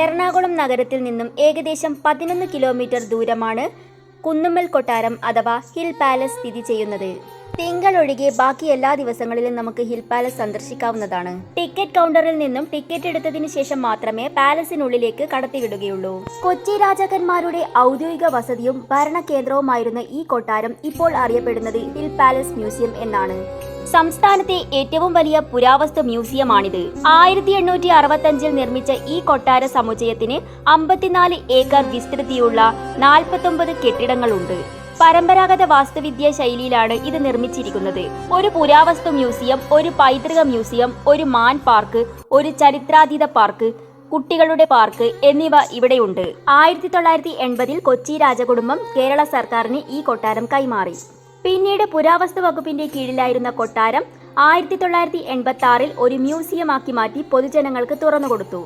എറണാകുളം നഗരത്തിൽ നിന്നും ഏകദേശം പതിനൊന്ന് കിലോമീറ്റർ ദൂരമാണ് കുന്നുമ്മൽ കൊട്ടാരം അഥവാ ഹിൽ പാലസ് സ്ഥിതി ചെയ്യുന്നത്. തിങ്കൾ ഒഴികെ ബാക്കി എല്ലാ ദിവസങ്ങളിലും നമുക്ക് ഹിൽ പാലസ് സന്ദർശിക്കാവുന്നതാണ്. ടിക്കറ്റ് കൗണ്ടറിൽ നിന്നും ടിക്കറ്റ് എടുത്തതിന് ശേഷം മാത്രമേ പാലസിനുള്ളിലേക്ക് കടത്തിവിടുകയുള്ളൂ. കൊച്ചി രാജാക്കന്മാരുടെ ഔദ്യോഗിക വസതിയും ഭരണ കേന്ദ്രവുമായിരുന്ന ഈ കൊട്ടാരം ഇപ്പോൾ അറിയപ്പെടുന്നത് ഹിൽ പാലസ് മ്യൂസിയം എന്നാണ്. സംസ്ഥാനത്തെ ഏറ്റവും വലിയ പുരാവസ്തു മ്യൂസിയമാണിത്. ആയിരത്തി എണ്ണൂറ്റി അറുപത്തഞ്ചിൽ നിർമ്മിച്ച ഈ കൊട്ടാര സമുച്ചയത്തിന് അമ്പത്തിനാല് ഏക്കർ വിസ്തൃതിയുള്ള നാൽപ്പത്തൊമ്പത് കെട്ടിടങ്ങളുണ്ട്. പരമ്പരാഗത വാസ്തുവിദ്യാ ശൈലിയിലാണ് ഇത് നിർമ്മിച്ചിരിക്കുന്നത്. ഒരു പുരാവസ്തു മ്യൂസിയം ഒരു പൈതൃക മ്യൂസിയം ഒരു മാൻ പാർക്ക് ഒരു ചരിത്രാതീത പാർക്ക് കുട്ടികളുടെ പാർക്ക് എന്നിവ ഇവിടെയുണ്ട്. ആയിരത്തി തൊള്ളായിരത്തി എൺപതിൽ കൊച്ചി രാജകുടുംബം കേരള സർക്കാരിന് ഈ കൊട്ടാരം കൈമാറി. പിന്നീട് പുരാവസ്തു വകുപ്പിന്റെ കീഴിലായിരുന്ന കൊട്ടാരം ആയിരത്തി തൊള്ളായിരത്തി എൺപത്തി ആറിൽ ഒരു മ്യൂസിയമാക്കി മാറ്റി പൊതുജനങ്ങൾക്ക് തുറന്നുകൊടുത്തു.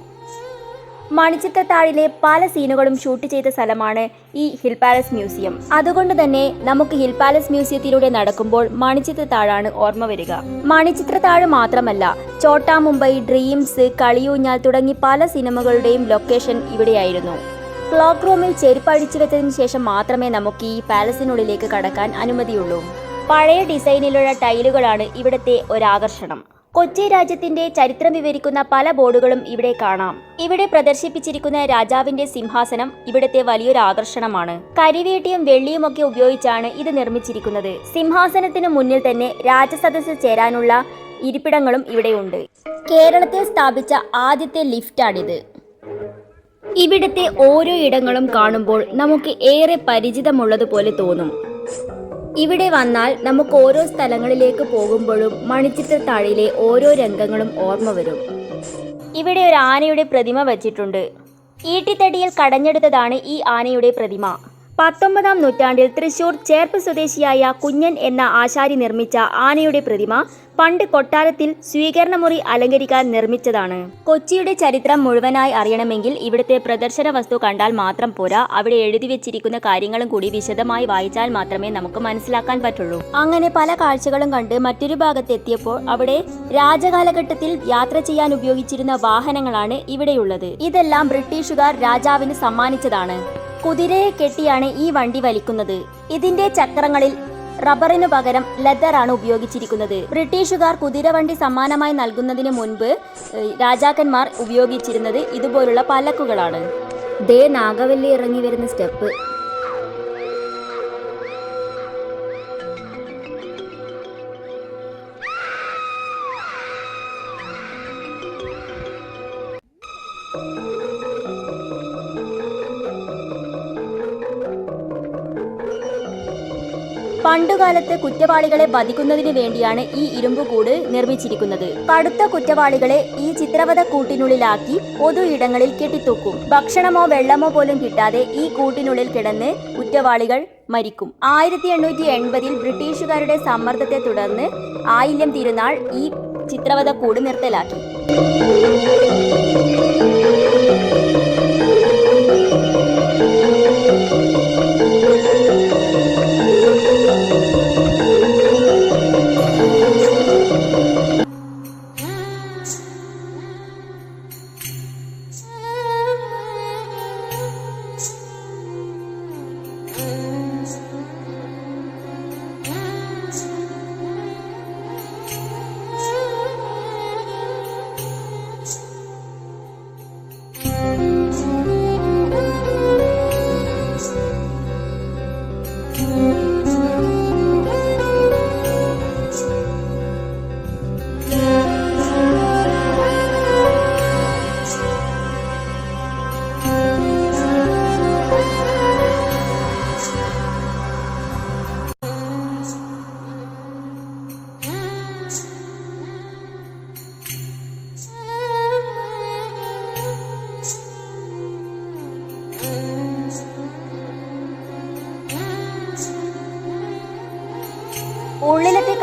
മണിച്ചിത്രത്താഴിലെ പല സീനുകളും ഷൂട്ട് ചെയ്ത സ്ഥലമാണ് ഈ ഹിൽ പാലസ് മ്യൂസിയം. അതുകൊണ്ട് തന്നെ നമുക്ക് ഹിൽ പാലസ് മ്യൂസിയത്തിലൂടെ നടക്കുമ്പോൾ മണിച്ചിത്രത്താഴാണ് ഓർമ്മ വരിക. മണിച്ചിത്രത്താഴ് മാത്രമല്ല ചോട്ടാ മുംബൈ ഡ്രീംസ് കളിയൂഞ്ഞാൽ തുടങ്ങി പല സിനിമകളുടെയും ലൊക്കേഷൻ ഇവിടെയായിരുന്നു. ക്ലോക്ക് റൂമിൽ ചെരുപ്പ് വെച്ചതിന് ശേഷം മാത്രമേ നമുക്ക് ഈ പാലസിനുള്ളിലേക്ക് കടക്കാൻ അനുമതിയുള്ളൂ. പഴയ ഡിസൈനിലുള്ള ടൈലുകളാണ് ഇവിടുത്തെ ഒരാകർഷണം. കൊച്ചി രാജ്യത്തിന്റെ ചരിത്രം വിവരിക്കുന്ന പല ബോർഡുകളും ഇവിടെ കാണാം. ഇവിടെ പ്രദർശിപ്പിച്ചിരിക്കുന്ന രാജാവിന്റെ സിംഹാസനം ഇവിടത്തെ വലിയൊരു ആകർഷണമാണ്. കരിവേട്ടിയും വെള്ളിയുമൊക്കെ ഉപയോഗിച്ചാണ് ഇത് നിർമ്മിച്ചിരിക്കുന്നത്. സിംഹാസനത്തിന് മുന്നിൽ തന്നെ രാജസദസ്സിൽ ചേരാനുള്ള ഇരിപ്പിടങ്ങളും ഇവിടെയുണ്ട്. കേരളത്തിൽ സ്ഥാപിച്ച ആദ്യത്തെ ലിഫ്റ്റാണിത്. ഇവിടുത്തെ ഓരോ ഇടങ്ങളും കാണുമ്പോൾ നമുക്ക് ഏറെ പരിചിതമുള്ളതുപോലെ തോന്നും. ഇവിടെ വന്നാൽ നമുക്ക് ഓരോ സ്ഥലങ്ങളിലേക്ക് പോകുമ്പോഴും മണിച്ചിത്രത്താഴിലെ ഓരോ രംഗങ്ങളും ഓർമ്മ വരും. ഇവിടെ ഒരു ആനയുടെ പ്രതിമ വച്ചിട്ടുണ്ട്. ഈട്ടിത്തടിയിൽ കടഞ്ഞെടുത്തതാണ് ഈ ആനയുടെ പ്രതിമ. പത്തൊമ്പതാം നൂറ്റാണ്ടിൽ തൃശൂർ ചേർപ്പ് സ്വദേശിയായ കുഞ്ഞൻ എന്ന ആശാരി നിർമ്മിച്ച ആനയുടെ പ്രതിമ പണ്ട് കൊട്ടാരത്തിൽ സ്വീകരണമുറി അലങ്കരിക്കാൻ നിർമ്മിച്ചതാണ്. കൊച്ചിയുടെ ചരിത്രം മുഴുവനായി അറിയണമെങ്കിൽ ഇവിടുത്തെ പ്രദർശന വസ്തു കണ്ടാൽ മാത്രം പോരാ. അവിടെ എഴുതി വെച്ചിരിക്കുന്ന കാര്യങ്ങളും കൂടി വിശദമായി വായിച്ചാൽ മാത്രമേ നമുക്ക് മനസ്സിലാക്കാൻ പറ്റുള്ളൂ. അങ്ങനെ പല കാഴ്ചകളും കണ്ട് മറ്റൊരു ഭാഗത്ത് എത്തിയപ്പോൾ അവിടെ രാജകാലഘട്ടത്തിൽ യാത്ര ചെയ്യാൻ ഉപയോഗിച്ചിരുന്ന വാഹനങ്ങളാണ് ഇവിടെയുള്ളത്. ഇതെല്ലാം ബ്രിട്ടീഷുകാർ രാജാവിന് സമ്മാനിച്ചതാണ്. കുതിരയെ കെട്ടിയാണ് ഈ വണ്ടി വലിക്കുന്നത്. ഇതിന്റെ ചക്രങ്ങളിൽ റബ്ബറിനു പകരം ലെതറാണ് ഉപയോഗിച്ചിരിക്കുന്നത്. ബ്രിട്ടീഷുകാർ കുതിരവണ്ടി സമ്മാനമായി നൽകുന്നതിന് മുൻപ് രാജാക്കന്മാർ ഉപയോഗിച്ചിരുന്നത് ഇതുപോലുള്ള പലക്കുകളാണ് ദേ നാഗവല്ലി ഇറങ്ങി വരുന്ന സ്റ്റെപ്പ്. പണ്ടുകാലത്ത് കുറ്റവാളികളെ വധിക്കുന്നതിന് വേണ്ടിയാണ് ഈ ഇരുമ്പുകൂട് നിർമ്മിച്ചിരിക്കുന്നത്. കടുത്ത കുറ്റവാളികളെ ഈ ചിത്രവധ കൂട്ടിനുള്ളിലാക്കി പൊതു ഇടങ്ങളിൽ കെട്ടിത്തൂക്കും. ഭക്ഷണമോ വെള്ളമോ പോലും കിട്ടാതെ ഈ കൂട്ടിനുള്ളിൽ കിടന്ന് കുറ്റവാളികൾ മരിക്കും. ആയിരത്തി എണ്ണൂറ്റി എൺപതിൽ ബ്രിട്ടീഷുകാരുടെ സമ്മർദ്ദത്തെ തുടർന്ന് ആയില്യം തിരുനാൾ ഈ ചിത്രവധ കൂട് നിർത്തലാക്കി.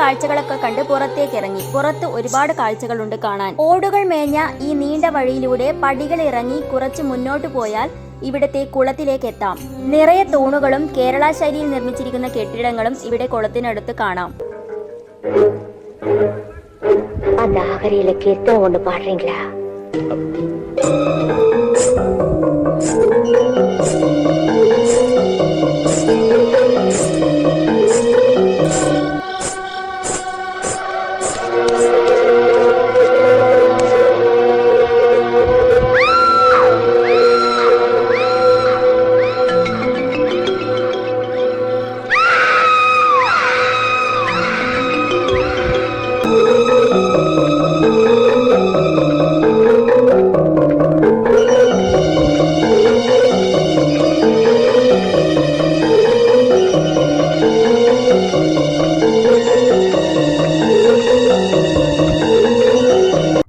കാഴ്ചകളൊക്കെ കണ്ട് പുറത്തേക്ക് ഇറങ്ങി പുറത്ത് ഒരുപാട് കാഴ്ചകളുണ്ട് കാണാൻ ഓടുകൾ മേഞ്ഞ ഈ നീണ്ട വഴിയിലൂടെ പടികൾ ഇറങ്ങി കുറച്ച് മുന്നോട്ട് പോയാൽ ഇവിടത്തെ കുളത്തിലേക്ക് എത്താം നിറയെ തൂണുകളും കേരള ശൈലിയിൽ നിർമ്മിച്ചിരിക്കുന്ന കെട്ടിടങ്ങളും ഇവിടെ കുളത്തിനടുത്ത് കാണാം அந்த ஆகரியில கீர்த்தனை ஒண்ணு பாடுறீங்களா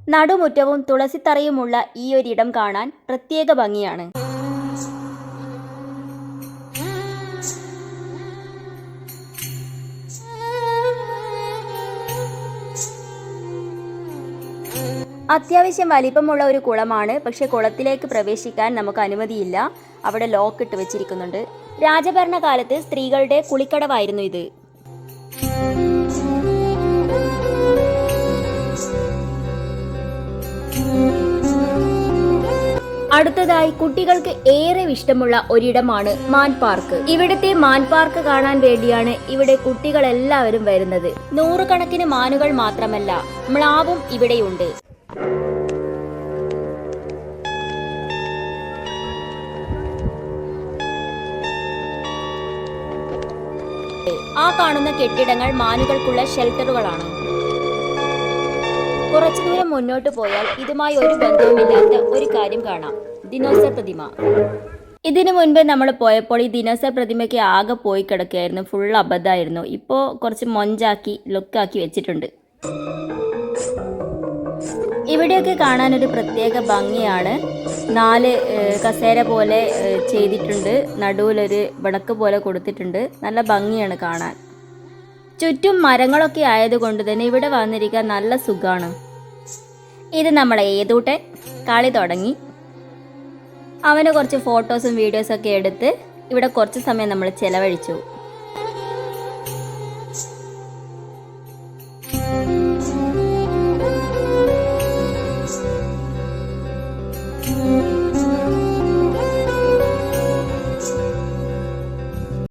പൂന്തോറ്റവും തുളസിത്തറയുമുള്ള ഈ ഒരിടം കാണാൻ പ്രത്യേക ഭംഗിയാണ്. അത്യാവശ്യം വലിപ്പമുള്ള ഒരു കുളമാണ്. പക്ഷെ കുളത്തിലേക്ക് പ്രവേശിക്കാൻ നമുക്ക് അനുമതിയില്ല. അവിടെ ലോക്ക് ഇട്ട് വെച്ചിരിക്കുന്നുണ്ട്. രാജഭരണകാലത്ത് സ്ത്രീകളുടെ കുളിക്കടവായിരുന്നു ഇത്. അടുത്തതായി കുട്ടികൾക്ക് ഏറെ ഇഷ്ടമുള്ള ഒരിടമാണ് മാൻ പാർക്ക്. ഇവിടുത്തെ മാൻ പാർക്ക് കാണാൻ വേണ്ടിയാണ് ഇവിടെ കുട്ടികൾ എല്ലാവരും വരുന്നത്. നൂറുകണക്കിന് മാനുകൾ മാത്രമല്ല മ്ലാവും ഇവിടെയുണ്ട്. ആ കാണുന്ന കെട്ടിടങ്ങൾ മാനുകൾക്കുള്ള ഷെൽട്ടറുകളാണ്. കുറച്ചു ദൂരം മുന്നോട്ട് പോയാൽ ഇതുമായി ഒരു ബന്ധവുമില്ലാത്ത ഒരു കാര്യം കാണാം. ദിനോസർ പ്രതിമ. ഇതിനു മുൻപ് നമ്മൾ പോയപ്പോൾ ഈ ദിനോസർ പ്രതിമയ്ക്ക് ആകെ പോയി കിടക്കുകയായിരുന്നു. ഫുൾ അബദ്ധമായിരുന്നു. ഇപ്പോൾ കുറച്ച് മൊഞ്ചാക്കി ലുക്കാക്കി വെച്ചിട്ടുണ്ട്. ഇവിടെയൊക്കെ കാണാൻ ഒരു പ്രത്യേക ഭംഗിയാണ്. നാല് കസേര പോലെ ചെയ്തിട്ടുണ്ട്. നടുവിലൊരു വിളക്ക് പോലെ കൊടുത്തിട്ടുണ്ട്. നല്ല ഭംഗിയാണ് കാണാൻ. ചുറ്റും മരങ്ങളൊക്കെ ആയതുകൊണ്ട് തന്നെ ഇവിടെ വന്നിരിക്കാൻ നല്ല സുഖമാണ് ഇത് നമ്മളെ ഏതൂട്ടെ കളി തുടങ്ങി. അവന് കുറച്ച് ഫോട്ടോസും വീഡിയോസൊക്കെ എടുത്ത് ഇവിടെ കുറച്ച് സമയം നമ്മൾ ചിലവഴിച്ചു.